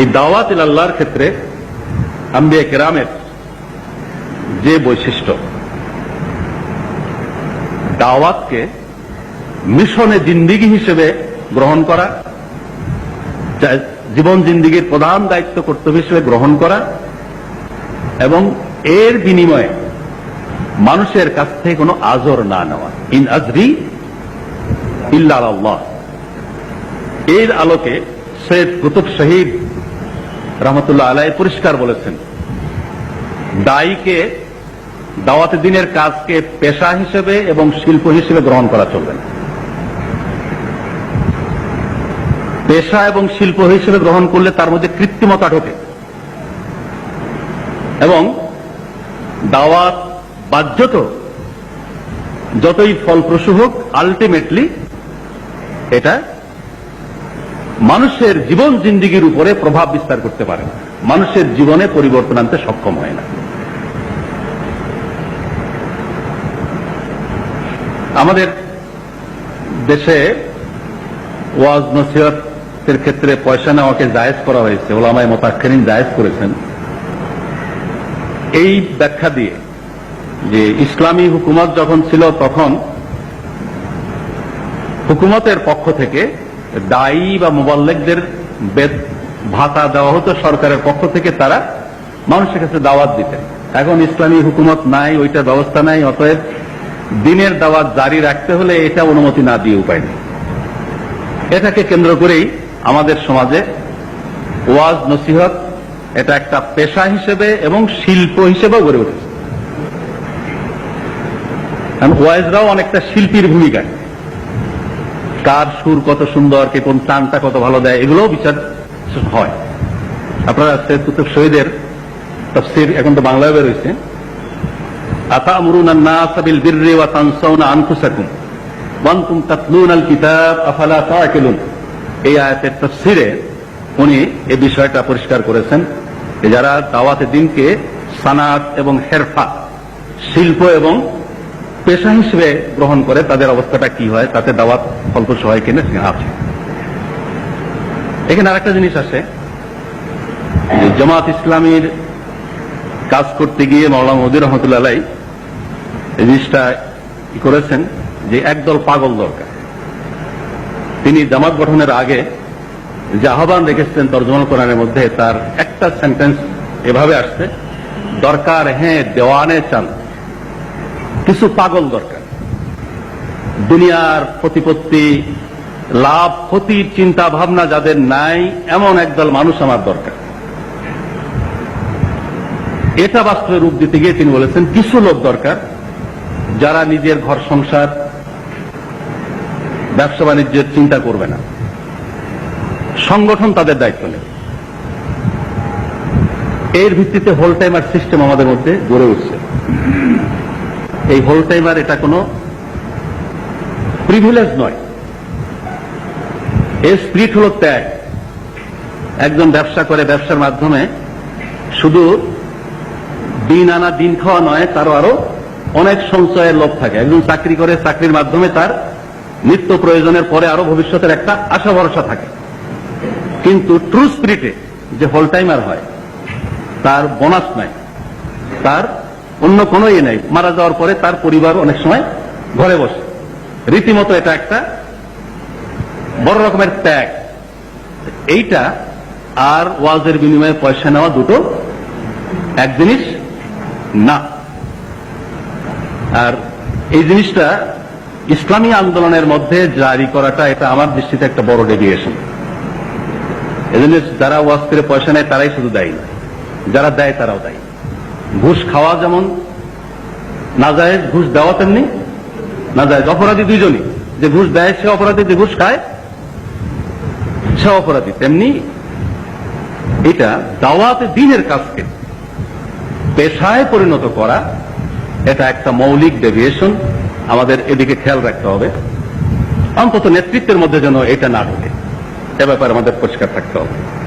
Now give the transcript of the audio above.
এই দাওয়াত আল্লাহর ক্ষেত্রে আম্বিয়া কেরামের যে বৈশিষ্ট্য, দাওয়াতকে মিশনে জিন্দিগি হিসেবে গ্রহণ করা জীবন জিন্দিগির প্রধান দায়িত্ব কর্তব্য হিসেবে গ্রহণ করা, এবং এর বিনিময়ে মানুষের কাছ থেকে কোনো আজর না নেওয়া। ইন আজরি ইল্লা এর আলোকে সৈয়দ কুতুব শহীদ রহমতুল্লাহ আলাই পরিষ্কার বলেছেন। দায়ীকে দাওয়াতে দিনের কাজকে পেশা হিসেবে এবং শিল্প হিসেবে গ্রহণ করা চলবে না। পেশা এবং শিল্প হিসেবে গ্রহণ করলে তার মধ্যে কৃত্রিমতা ঢোকে। এবং দাওয়াত বাধ্যত যতই ফলপ্রসূ হোক আলটিমেটলি এটা মানুষের জীবন জিন্দিগির উপরে প্রভাব বিস্তার করতে পারে না। মানুষের জীবনে পরিবর্তন আনতে সক্ষম হয় না। আমাদের দেশে ওয়াজ নসিহতের ক্ষেত্রে পয়সা নেওয়াকে জায়েজ করা হয়েছে। ওলামায় মোতাক্ষরিন জায়েজ করেছেন। এই ব্যাখ্যা দিয়ে যে ইসলামী হুকুমত যখন ছিল তখন হুকুমতের পক্ষ থেকে দায়ী বা মোবাল্লেকদের ভাতা দেওয়া হতো সরকারের পক্ষ থেকে, তারা মানুষের কাছে দাওয়াত দিতেন। এখন ইসলামী হুকুমত নাই, ওইটা ব্যবস্থা নাই, অতএব দিনের দাওয়াত জারি রাখতে হলে এটা অনুমতি না দিয়ে উপায় নেই। এটাকে কেন্দ্র করেই আমাদের সমাজে ওয়াজ নসিহত এটা একটা পেশা হিসেবে এবং শিল্প হিসেবেও গড়ে উঠেছে। ওয়াইজরাও অনেকটা শিল্পীর ভূমিকায়। কার সুর কত সুন্দর কে কোন টানটা কত ভালো দেয়, এগুলোও বিচার হয়। আপনারা কুতুব শহীদের তফসির এখন তো বাংলায় রয়েছে আতা আমরুন আন্নাস বিল বিররি ওয়া তানসাউনা আনফুসাকুম। তাতলুনাল কিতাব, আফালা তাআকিলুন। এই আয়াতের উনি এই বিষয়টা পরিষ্কার করেছেন যারা দাওয়াতে দিনকে সানাত এবং হেরফা, শিল্প এবং পেশা হিসেবে গ্রহণ করে তাদের অবস্থাটা কি হয়, তাতে দাওয়াত ফলপ্রসূ হয় কিনা আছে এখানে আরেকটা জিনিস আছে জামাত ইসলামীর কাজ করতে গিয়ে মাওলানা মদির রহমতুল্লাহ এই জিনিসটা করেছেন, যে একদল পাগল দরকার। তিনি জামাত গঠনের আগে যে আহ্বান রেখেছেন তর্জমান কোরআনের মধ্যে, তার একটা সেন্টেন্স এভাবে আসছে, দরকার হ্যাঁ দেওয়ানে চান। কিছু পাগল দরকার। দুনিয়ার প্রতিপত্তি, লাভ ক্ষতির চিন্তা, ভাবনা যাদের নাই, এমন একদল মানুষ আমার দরকার। এটা বাস্তবে রূপ দিতে গিয়ে তিনি বলেছেন, কিছু লোক দরকার যারা নিজের ঘর সংসার, ব্যবসা বাণিজ্যের চিন্তা করবে না। সংগঠন তাদের দায়িত্ব নেবে। এর ভিত্তিতে হোল টাইমার সিস্টেম আমাদের মধ্যে গড়ে উঠছে। এই হোল টাইমার এটা কোনো প্রিভিলেজ নয়। এর স্পিরিট হল ত্যাগ। একজন ব্যবসা করে ব্যবসার মাধ্যমে শুধু দিন আনা, দিন খাওয়া নয়, তারও আরও অনেক সঞ্চয়ের লোভ থাকে। একজন চাকরি করে চাকরির মাধ্যমে তার নিত্য প্রয়োজনের পরে আরও ভবিষ্যতের একটা আশা ভরসা থাকে। কিন্তু ট্রু স্পিরিটে যে হোল টাইমার হয়, তার বোনাস নাই তার অন্য কোনো ইয়ে নাই। মারা যাওয়ার পরে তার পরিবার অনেক সময় ঘরে বসে। রীতিমতো এটা একটা বড় রকমের ত্যাগ। এইটা আর ওয়াজের বিনিময়ে পয়সা নেওয়া দুটো এক জিনিস না। আর এই জিনিসটা ইসলামী আন্দোলনের মধ্যে জারি করাটা এটা আমার দৃষ্টিতে একটা বড় ডেভিয়েশন এজন্য যারা ওয়াজ করে পয়সা নেয় তারাই শুধু দায়ী। যারা দেয় তারাও দায়ী। ঘুষ খাওয়া যেমন না যায় ঘুষ দেওয়া তেমনি, না যায় অপরাধী দুইজনই। যে ঘুষ দেয়, সে অপরাধী যে ঘুষ খায়, সে অপরাধী। তেমনি এটা দাওয়াতে দিনের কাজকে পেশায় পরিণত করা, এটা একটা মৌলিক ডেভিয়েশন আমাদের এদিকে খেয়াল রাখতে হবে। অন্তত নেতৃত্বের মধ্যে যেন এটা না ঢোকে। এ ব্যাপারে আমাদের পরিষ্কার থাকতে হবে।